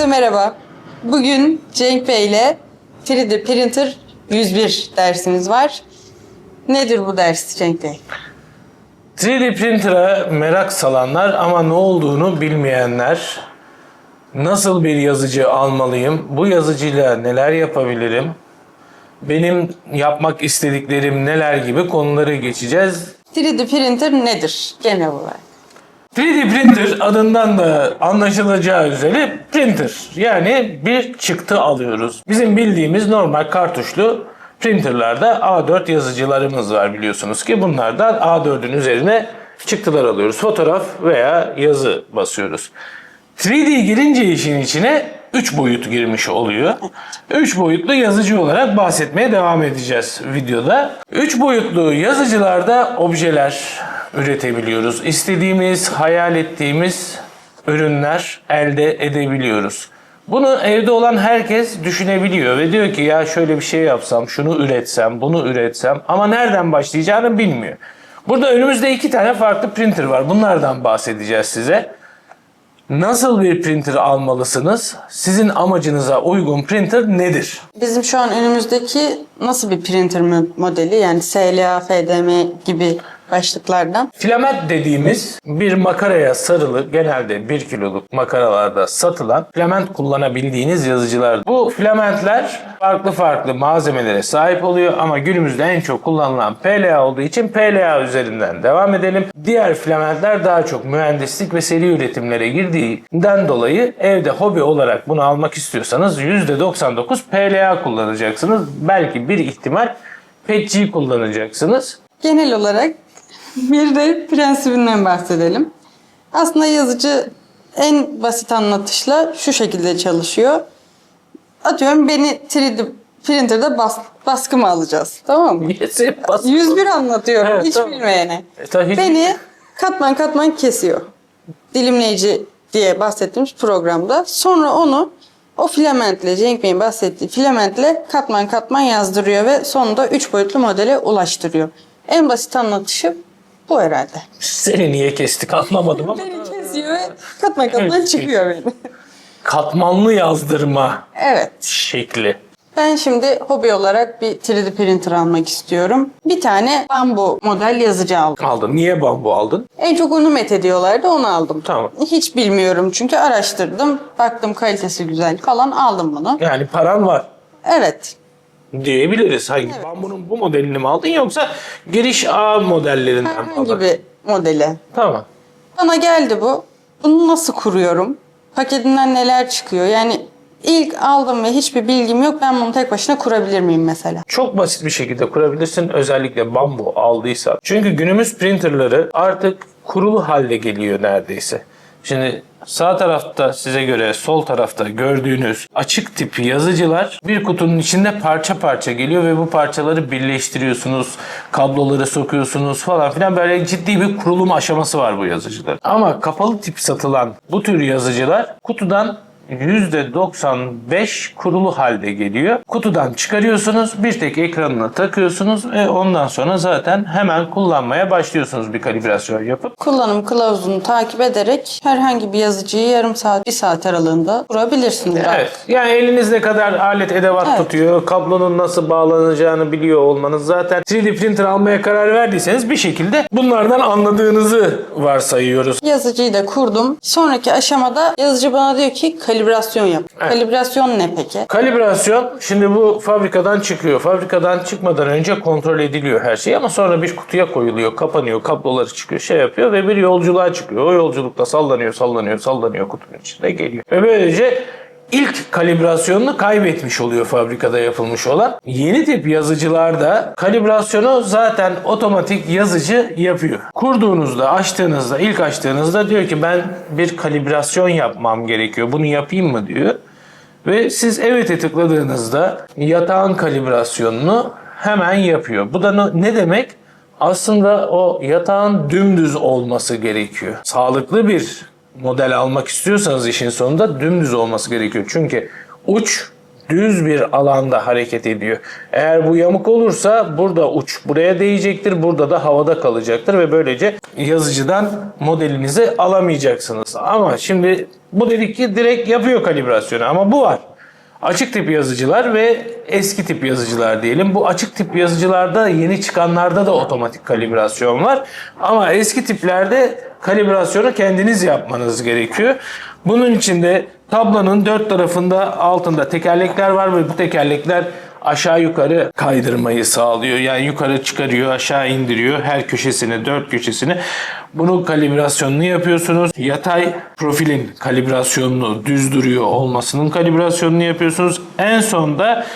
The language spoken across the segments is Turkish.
Herkese merhaba. Bugün Cenk Bey ile 3D Printer 101 dersimiz var. Nedir bu ders Cenk Bey? 3D printer'a merak salanlar ama ne olduğunu bilmeyenler, nasıl bir yazıcı almalıyım, bu yazıcıyla neler yapabilirim, benim yapmak istediklerim neler gibi konuları geçeceğiz. 3D Printer nedir genel olarak? 3D printer adından da anlaşılacağı üzere printer. Yani bir çıktı alıyoruz. Bizim bildiğimiz normal kartuşlu printerlarda A4 yazıcılarımız var biliyorsunuz ki bunlardan A4'ün üzerine çıktılar alıyoruz. Fotoğraf veya yazı basıyoruz. 3D girince işin içine 3 boyut girmiş oluyor. 3 boyutlu yazıcı olarak bahsetmeye devam edeceğiz videoda. 3 boyutlu yazıcılarda objeler üretebiliyoruz. İstediğimiz, hayal ettiğimiz ürünler elde edebiliyoruz. Bunu evde olan herkes düşünebiliyor ve diyor ki ya şöyle bir şey yapsam, şunu üretsem, bunu üretsem ama nereden başlayacağını bilmiyor. Burada önümüzde iki tane farklı printer var. Bunlardan bahsedeceğiz size. Nasıl bir printer almalısınız? Sizin amacınıza uygun printer nedir? Bizim şu an önümüzdeki nasıl bir printer mo- modeli yani SLA, FDM gibi başlıklardan. Filament dediğimiz bir makaraya sarılı genelde 1 kiloluk makaralarda satılan filament kullanabildiğiniz yazıcılar. Bu filamentler farklı farklı malzemelere sahip oluyor ama günümüzde en çok kullanılan PLA olduğu için PLA üzerinden devam edelim. Diğer filamentler daha çok mühendislik ve seri üretimlere girdiğinden dolayı evde hobi olarak bunu almak istiyorsanız %99 PLA kullanacaksınız. Belki bir ihtimal PETG kullanacaksınız. Genel olarak bir de prensibinden bahsedelim. Aslında yazıcı en basit anlatışla şu şekilde çalışıyor. Atıyorum beni 3D printer'da bas, baskı mı alacağız? Tamam mı? Yes, hep bas- 101 anlatıyorum Evet, hiç tamam. bilmeyene. E, tabii Beni katman katman kesiyor. Dilimleyici diye bahsettiğimiz programda. Sonra onu o filamentle, Cenk Bey'in bahsettiği filamentle katman katman yazdırıyor ve sonunda 3 boyutlu modele ulaştırıyor. En basit anlatışı bu herhalde. Seni niye kestik anlamadım ama. Beni kesiyor ve katman katman çıkıyor beni. Katmanlı yazdırma Evet. şekli. Ben şimdi hobi olarak bir 3D printer almak istiyorum. Bir tane bambu model yazıcı aldım. Aldın. Niye bambu aldın? En çok onu met ediyorlardı onu aldım. Tamam. Hiç bilmiyorum çünkü araştırdım. Baktım kalitesi güzel falan aldım bunu. Yani paran var Evet. Diyebiliriz. Hangi bambunun bu modelini mi aldın yoksa giriş A modellerinden mi aldın? Herhangi bir modeli. Tamam. Bana geldi bu. Bunu nasıl kuruyorum? Paketinden neler çıkıyor? Yani ilk aldım ve hiçbir bilgim yok. Ben bunu tek başına kurabilir miyim mesela? Çok basit bir şekilde kurabilirsin özellikle bambu aldıysan. Çünkü günümüz printerları artık kurulu halde geliyor neredeyse. Şimdi sağ tarafta size göre sol tarafta gördüğünüz açık tip yazıcılar bir kutunun içinde parça parça geliyor ve bu parçaları birleştiriyorsunuz, kabloları sokuyorsunuz falan filan böyle ciddi bir kurulum aşaması var bu yazıcıların. Ama kapalı tip satılan bu tür yazıcılar kutudan %95 kurulu halde geliyor. Kutudan çıkarıyorsunuz, bir tek ekranına takıyorsunuz ve ondan sonra zaten hemen kullanmaya başlıyorsunuz bir kalibrasyon yapıp. Kullanım kılavuzunu takip ederek herhangi bir yazıcıyı yarım saat, bir saat aralığında kurabilirsiniz. Evet. Yani eliniz ne kadar alet edevat Evet. tutuyor, kablonun nasıl bağlanacağını biliyor olmanız zaten 3D printer almaya karar verdiyseniz bir şekilde bunlardan anladığınızı varsayıyoruz. Yazıcıyı da kurdum. Sonraki aşamada yazıcı bana diyor ki kalibrasyon yap. Evet. Kalibrasyon ne peki? Kalibrasyon şimdi bu fabrikadan çıkıyor. Fabrikadan çıkmadan önce kontrol ediliyor her şey ama sonra bir kutuya koyuluyor, kapanıyor, kabloları çıkıyor, şey yapıyor ve bir yolculuğa çıkıyor. O yolculukta sallanıyor, sallanıyor, sallanıyor kutunun içinde geliyor. Ve böylece ilk kalibrasyonunu kaybetmiş oluyor fabrikada yapılmış olan. Yeni tip yazıcılarda kalibrasyonu zaten otomatik yazıcı yapıyor. Kurduğunuzda, açtığınızda, ilk açtığınızda diyor ki ben bir kalibrasyon yapmam gerekiyor. Bunu yapayım mı diyor. Ve siz evet'e tıkladığınızda yatağın kalibrasyonunu hemen yapıyor. Bu da ne demek? Aslında o yatağın dümdüz olması gerekiyor. Sağlıklı bir model almak istiyorsanız işin sonunda dümdüz olması gerekiyor. Çünkü uç düz bir alanda hareket ediyor. Eğer bu yamuk olursa burada uç buraya değecektir, burada da havada kalacaktır ve böylece yazıcıdan modelinizi alamayacaksınız. Ama şimdi bu dedik ki direkt yapıyor kalibrasyonu ama bu var. Açık tip yazıcılar ve eski tip yazıcılar diyelim. Bu açık tip yazıcılarda yeni çıkanlarda da otomatik kalibrasyon var. Ama eski tiplerde kalibrasyonu kendiniz yapmanız gerekiyor. Bunun için de tablonun dört tarafında altında tekerlekler var ve bu tekerlekler aşağı yukarı kaydırmayı sağlıyor. Yani yukarı çıkarıyor, aşağı indiriyor her köşesini, dört köşesini. Bunun kalibrasyonunu yapıyorsunuz. Yatay profilin kalibrasyonunu, düz duruyor olmasının kalibrasyonunu yapıyorsunuz. En sonda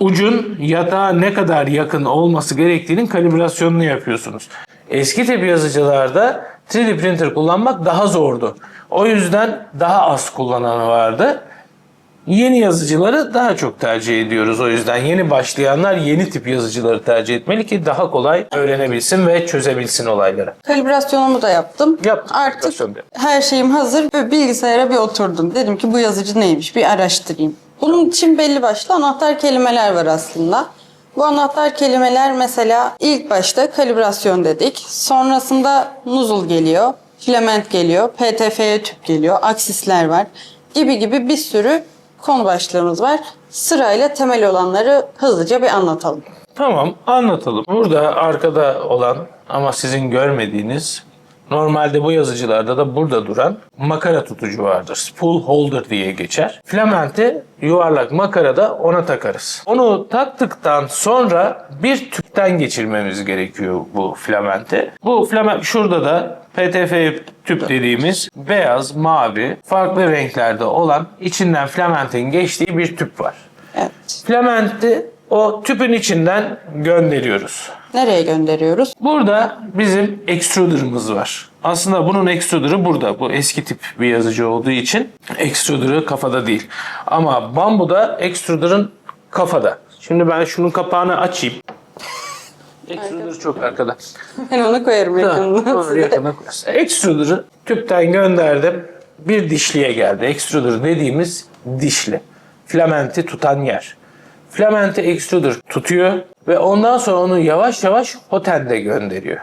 ucun yatağa ne kadar yakın olması gerektiğinin kalibrasyonunu yapıyorsunuz. Eski tip yazıcılarda 3D printer kullanmak daha zordu. O yüzden daha az kullananı vardı. Yeni yazıcıları daha çok tercih ediyoruz. O yüzden yeni başlayanlar yeni tip yazıcıları tercih etmeli ki daha kolay öğrenebilsin ve çözebilsin olayları. Kalibrasyonumu da yaptım. Yaptım, Artık kalibrasyon da her şeyim hazır ve bilgisayara bir oturdum. Dedim ki bu yazıcı neymiş bir araştırayım. Bunun için belli başlı anahtar kelimeler var aslında. Bu anahtar kelimeler mesela ilk başta kalibrasyon dedik. Sonrasında nuzul geliyor, filament geliyor, PTFE tüp geliyor, aksisler var gibi gibi bir sürü konu başlığımız var. Sırayla temel olanları hızlıca bir anlatalım. Tamam anlatalım. Burada arkada olan ama sizin görmediğiniz normalde bu yazıcılarda da burada duran makara tutucu vardır. Spool holder diye geçer. Filamenti yuvarlak makarada ona takarız. Onu taktıktan sonra bir tüpten geçirmemiz gerekiyor bu filamenti. Bu filament şurada da PTF tüp dediğimiz beyaz, mavi, farklı renklerde olan içinden filamentin geçtiği bir tüp var. Evet. Filamenti o tüpün içinden gönderiyoruz. Nereye gönderiyoruz? Burada bizim extruder'ımız var. Aslında bunun extruder'ı burada. Bu eski tip bir yazıcı olduğu için extruder'ı kafada değil. Ama bambuda extruder'ın kafada. Şimdi ben şunun kapağını açayım. Extruder çok arkada. Ben onu koyarım size. yakına koyarsın. Extruder'ı tüpten gönderdim. Bir dişliye geldi. Extruder dediğimiz dişli. Filamenti tutan yer. Filamenti extruder tutuyor ve ondan sonra onu yavaş yavaş hotende gönderiyor.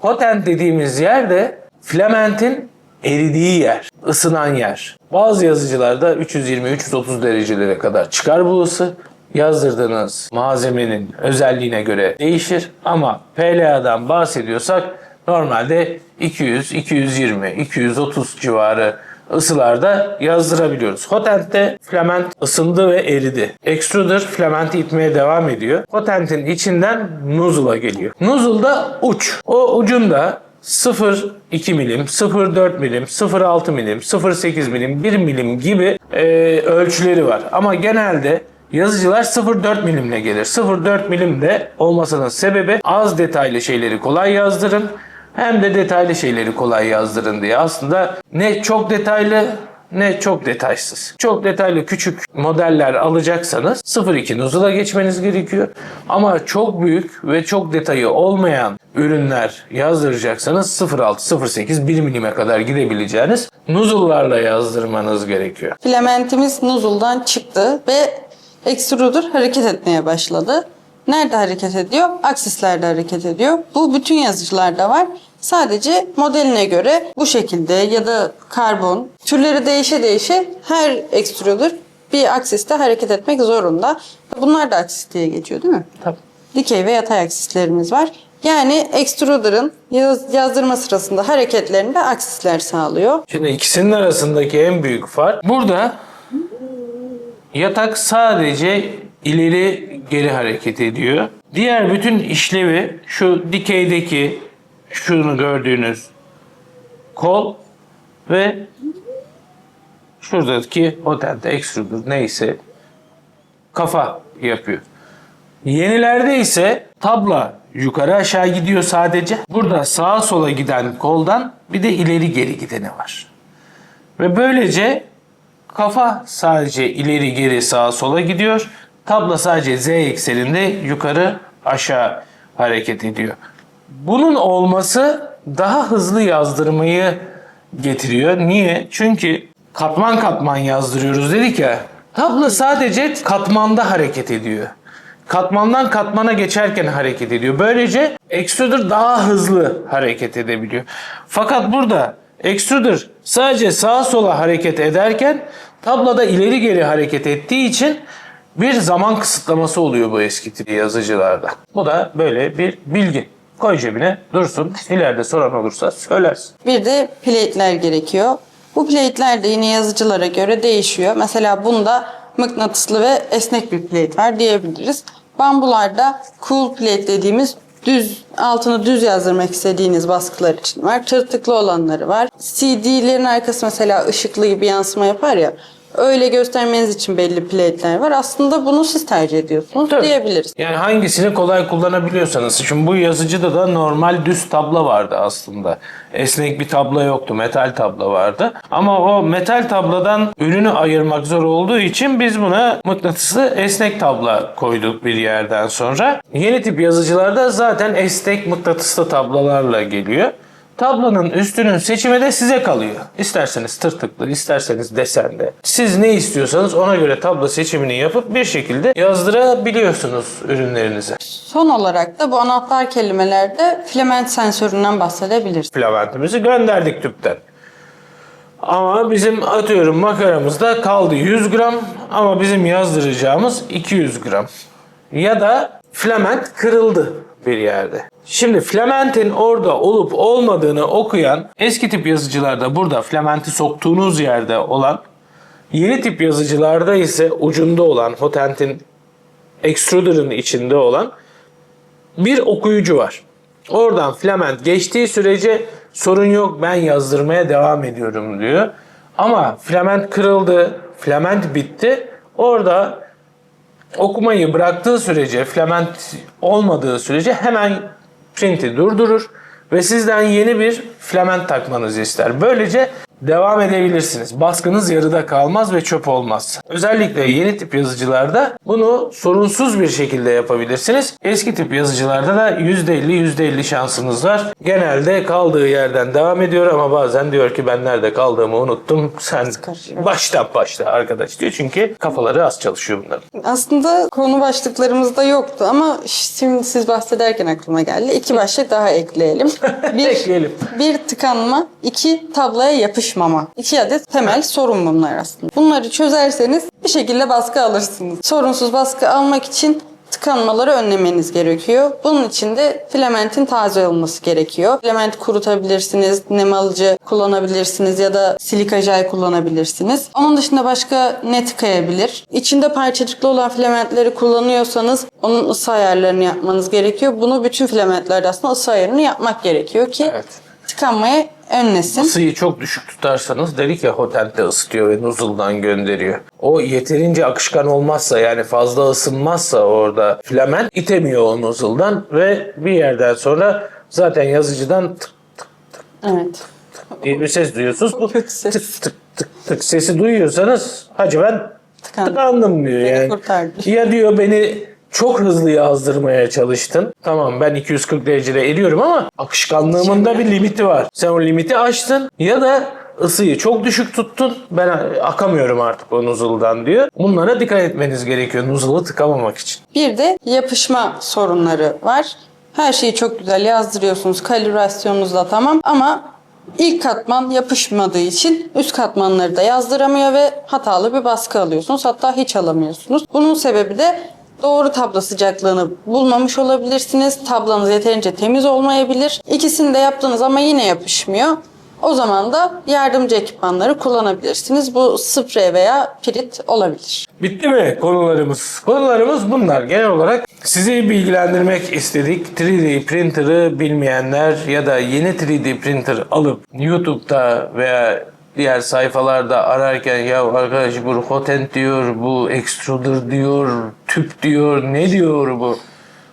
Hoten dediğimiz yer de filamentin eridiği yer, ısınan yer. Bazı yazıcılarda 320-330 derecelere kadar çıkar bu ısı. Yazdırdığınız malzemenin özelliğine göre değişir ama PLA'dan bahsediyorsak normalde 200, 220, 230 civarı ısılarda yazdırabiliyoruz. Hotent'te filament ısındı ve eridi. Extruder filamenti itmeye devam ediyor. Hotent'in içinden nozzle'a geliyor. Nozzle'da uç. O ucunda 0,2 milim, 0,4 milim, 0,6 milim, 0,8 milim, 1 milim gibi e, ölçüleri var. Ama genelde yazıcılar 0,4 milimle gelir. 0,4 milim de olmasının sebebi az detaylı şeyleri kolay yazdırın hem de detaylı şeyleri kolay yazdırın diye. Aslında ne çok detaylı ne çok detaysız. Çok detaylı küçük modeller alacaksanız 0.2 nozzle'a geçmeniz gerekiyor. Ama çok büyük ve çok detayı olmayan ürünler yazdıracaksanız 0.6, 0.8, 1 milime kadar gidebileceğiniz nozzle'larla yazdırmanız gerekiyor. Filamentimiz nuzuldan çıktı ve extruder hareket etmeye başladı. Nerede hareket ediyor? Aksislerde hareket ediyor. Bu bütün yazıcılarda var. Sadece modeline göre bu şekilde ya da karbon türleri değişe değişe her extruder bir aksiste hareket etmek zorunda. Bunlar da aksis diye geçiyor değil mi? Tabii. Dikey ve yatay aksislerimiz var. Yani extruder'ın yaz- yazdırma sırasında hareketlerinde aksisler sağlıyor. Şimdi ikisinin arasındaki en büyük fark burada yatak sadece ileri geri hareket ediyor. Diğer bütün işlevi şu dikeydeki şunu gördüğünüz kol ve şuradaki otelde extruder neyse kafa yapıyor. Yenilerde ise tabla yukarı aşağı gidiyor sadece. Burada sağa sola giden koldan bir de ileri geri gideni var. Ve böylece kafa sadece ileri geri sağa sola gidiyor. Tabla sadece z ekseninde yukarı aşağı hareket ediyor. Bunun olması daha hızlı yazdırmayı getiriyor. Niye? Çünkü katman katman yazdırıyoruz dedik ya. Tablo sadece katmanda hareket ediyor. Katmandan katmana geçerken hareket ediyor. Böylece extruder daha hızlı hareket edebiliyor. Fakat burada extruder sadece sağa sola hareket ederken tabloda ileri geri hareket ettiği için bir zaman kısıtlaması oluyor bu eski tip yazıcılarda. Bu da böyle bir bilgi. Koy cebine dursun. İleride soran olursa söylersin. Bir de plate'ler gerekiyor. Bu plate'ler de yine yazıcılara göre değişiyor. Mesela bunda mıknatıslı ve esnek bir plate var diyebiliriz. Bambularda cool plate dediğimiz düz altını düz yazdırmak istediğiniz baskılar için var. Tırtıklı olanları var. CD'lerin arkası mesela ışıklı gibi yansıma yapar ya. Öyle göstermeniz için belli plate'ler var. Aslında bunu siz tercih ediyorsunuz Tabii. diyebiliriz. Yani hangisini kolay kullanabiliyorsanız. Şimdi bu yazıcıda da normal düz tablo vardı aslında. Esnek bir tablo yoktu. Metal tablo vardı. Ama o metal tablodan ürünü ayırmak zor olduğu için biz buna mıknatıslı esnek tablo koyduk bir yerden sonra. Yeni tip yazıcılarda zaten esnek mıknatıslı tablolarla geliyor. Tablonun üstünün seçimi de size kalıyor. İsterseniz tırtıklı, isterseniz desende. Siz ne istiyorsanız ona göre tablo seçimini yapıp bir şekilde yazdırabiliyorsunuz ürünlerinize. Son olarak da bu anahtar kelimelerde filament sensöründen bahsedebiliriz. Filamentimizi gönderdik tüpten. Ama bizim atıyorum makaramızda kaldı 100 gram ama bizim yazdıracağımız 200 gram. Ya da filament kırıldı bir yerde. Şimdi filamentin orada olup olmadığını okuyan eski tip yazıcılarda burada filamenti soktuğunuz yerde olan yeni tip yazıcılarda ise ucunda olan hotentin extruder'ın içinde olan bir okuyucu var. Oradan filament geçtiği sürece sorun yok ben yazdırmaya devam ediyorum diyor. Ama filament kırıldı, filament bitti. Orada okumayı bıraktığı sürece, filament olmadığı sürece hemen printi durdurur ve sizden yeni bir filament takmanızı ister. Böylece devam edebilirsiniz. Baskınız yarıda kalmaz ve çöp olmaz. Özellikle yeni tip yazıcılarda bunu sorunsuz bir şekilde yapabilirsiniz. Eski tip yazıcılarda da %50 %50 şansınız var. Genelde kaldığı yerden devam ediyor ama bazen diyor ki ben nerede kaldığımı unuttum. Sen baştan başla arkadaş diyor. Çünkü kafaları az çalışıyor bunların. Aslında konu başlıklarımızda yoktu ama şimdi siz bahsederken aklıma geldi. İki başlık daha ekleyelim. Bir, Ekleyelim. bir tıkanma, iki tabloya yapışmama. İki adet temel sorun bunlar aslında. Bunları çözerseniz bir şekilde baskı alırsınız. Sorunsuz baskı almak için tıkanmaları önlemeniz gerekiyor. Bunun için de filamentin taze olması gerekiyor. Filament kurutabilirsiniz, nem alıcı kullanabilirsiniz ya da silika jel kullanabilirsiniz. Onun dışında başka ne tıkayabilir? İçinde parçacıklı olan filamentleri kullanıyorsanız onun ısı ayarlarını yapmanız gerekiyor. Bunu bütün filamentlerde aslında ısı ayarını yapmak gerekiyor ki Evet. Tıkanmayı önlesin. Isıyı çok düşük tutarsanız dedik ya hotelde ısıtıyor ve nozzle'dan gönderiyor. O yeterince akışkan olmazsa yani fazla ısınmazsa orada filament itemiyor o nozzle'dan ve bir yerden sonra zaten yazıcıdan tık Evet. diye bir ses duyuyorsunuz. Bu Kötü ses. tık tık tık tık sesi duyuyorsanız hacı ben Tıkandım. tıkandım diyor yani. kurtardı. Ya diyor beni çok hızlı yazdırmaya çalıştın. Tamam ben 240 derecede eriyorum ama akışkanlığımın da bir limiti var. Sen o limiti aştın ya da ısıyı çok düşük tuttun. Ben akamıyorum artık o nozzle'dan diyor. Bunlara dikkat etmeniz gerekiyor nozzle'ı tıkamamak için. Bir de yapışma sorunları var. Her şeyi çok güzel yazdırıyorsunuz. Kalibrasyonunuz da tamam ama ilk katman yapışmadığı için üst katmanları da yazdıramıyor ve hatalı bir baskı alıyorsunuz. Hatta hiç alamıyorsunuz. Bunun sebebi de doğru tablo sıcaklığını bulmamış olabilirsiniz. Tablanız yeterince temiz olmayabilir. İkisini de yaptınız ama yine yapışmıyor. O zaman da yardımcı ekipmanları kullanabilirsiniz. Bu sprey veya pirit olabilir. Bitti mi konularımız? Konularımız bunlar. Genel olarak sizi bilgilendirmek istedik. 3D printer'ı bilmeyenler ya da yeni 3D printer alıp YouTube'da veya diğer sayfalarda ararken ya arkadaş bu Hotent diyor, bu Extruder diyor, tüp diyor, ne diyor bu?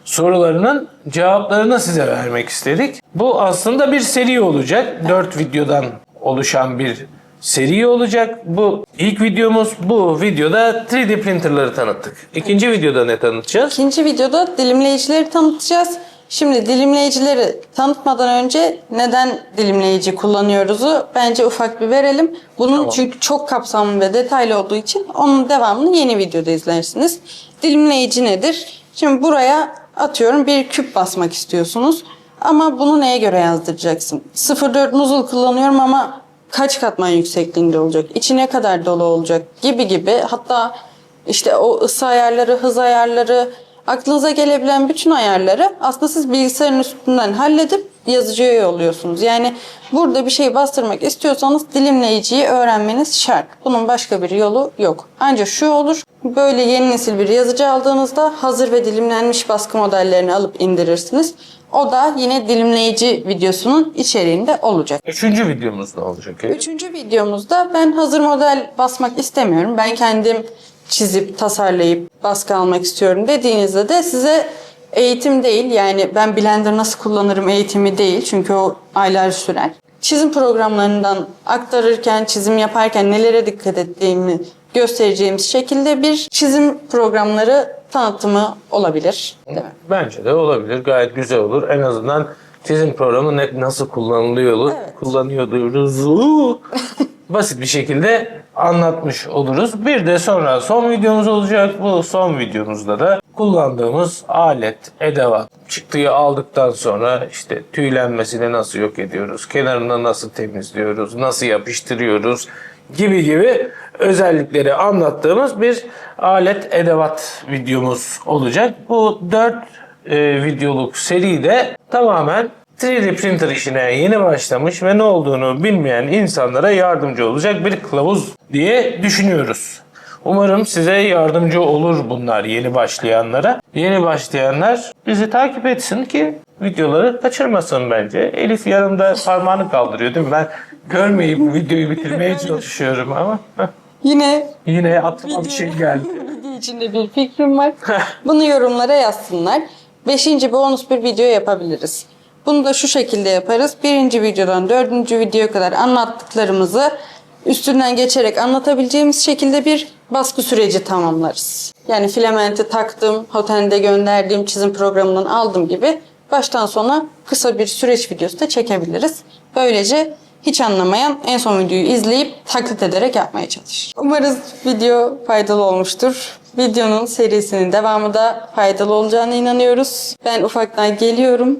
sorularının cevaplarını size vermek istedik. Bu aslında bir seri olacak. 4 videodan oluşan bir seri olacak. Bu ilk videomuz. Bu videoda 3D printerları tanıttık. İkinci videoda ne tanıtacağız? İkinci videoda dilimleyicileri tanıtacağız. Şimdi dilimleyicileri tanıtmadan önce neden dilimleyici kullanıyoruzu bence ufak bir verelim. Bunun Tamam. çünkü çok kapsamlı ve detaylı olduğu için onun devamını yeni videoda izlersiniz. Dilimleyici nedir? Şimdi buraya atıyorum bir küp basmak istiyorsunuz. Ama bunu neye göre yazdıracaksın? 0.4 nozzle kullanıyorum ama kaç katman yüksekliğinde olacak? İçi ne kadar dolu olacak? Gibi gibi. Hatta işte o ısı ayarları, hız ayarları, aklınıza gelebilen bütün ayarları aslında siz bilgisayarın üstünden halledip yazıcıya yolluyorsunuz. Yani burada bir şey bastırmak istiyorsanız dilimleyiciyi öğrenmeniz şart. Bunun başka bir yolu yok. Ancak şu olur. Böyle yeni nesil bir yazıcı aldığınızda hazır ve dilimlenmiş baskı modellerini alıp indirirsiniz. O da yine dilimleyici videosunun içeriğinde olacak. Üçüncü videomuz ne olacak? Üçüncü videomuzda ben hazır model basmak istemiyorum. Ben kendim çizip, tasarlayıp baskı almak istiyorum dediğinizde de size eğitim değil yani ben Blender nasıl kullanırım eğitimi değil çünkü o aylar sürer. Çizim programlarından aktarırken, çizim yaparken nelere dikkat ettiğimi göstereceğimiz şekilde bir çizim programları tanıtımı olabilir. Değil mi? Bence de olabilir. Gayet güzel olur. En azından çizim programı ne, nasıl kullanılıyor, Evet. kullanıyoruz. Basit bir şekilde anlatmış oluruz. Bir de sonra son videomuz olacak. Bu son videomuzda da kullandığımız alet, edevat, çıktıyı aldıktan sonra işte tüylenmesini nasıl yok ediyoruz, kenarını nasıl temizliyoruz, nasıl yapıştırıyoruz gibi gibi özellikleri anlattığımız bir alet edevat videomuz olacak. Bu 4 videoluk seride tamamen 3D printer işine yeni başlamış ve ne olduğunu bilmeyen insanlara yardımcı olacak bir kılavuz diye düşünüyoruz. Umarım size yardımcı olur bunlar yeni başlayanlara. Yeni başlayanlar bizi takip etsin ki videoları kaçırmasın bence. Elif yanımda parmağını kaldırıyor değil mi? Ben görmeyip videoyu bitirmeye çalışıyorum ama Yine yine aklıma bir şey geldi. video içinde bir fikrim var. Bunu yorumlara yazsınlar. Beşinci bonus bir video yapabiliriz. Bunu da şu şekilde yaparız. Birinci videodan dördüncü videoya kadar anlattıklarımızı üstünden geçerek anlatabileceğimiz şekilde bir baskı süreci tamamlarız. Yani filamenti taktım, otelde gönderdiğim çizim programından aldım gibi baştan sona kısa bir süreç videosu da çekebiliriz. Böylece hiç anlamayan en son videoyu izleyip taklit ederek yapmaya çalışır. Umarız video faydalı olmuştur. Videonun serisinin devamı da faydalı olacağına inanıyoruz. Ben ufaktan geliyorum.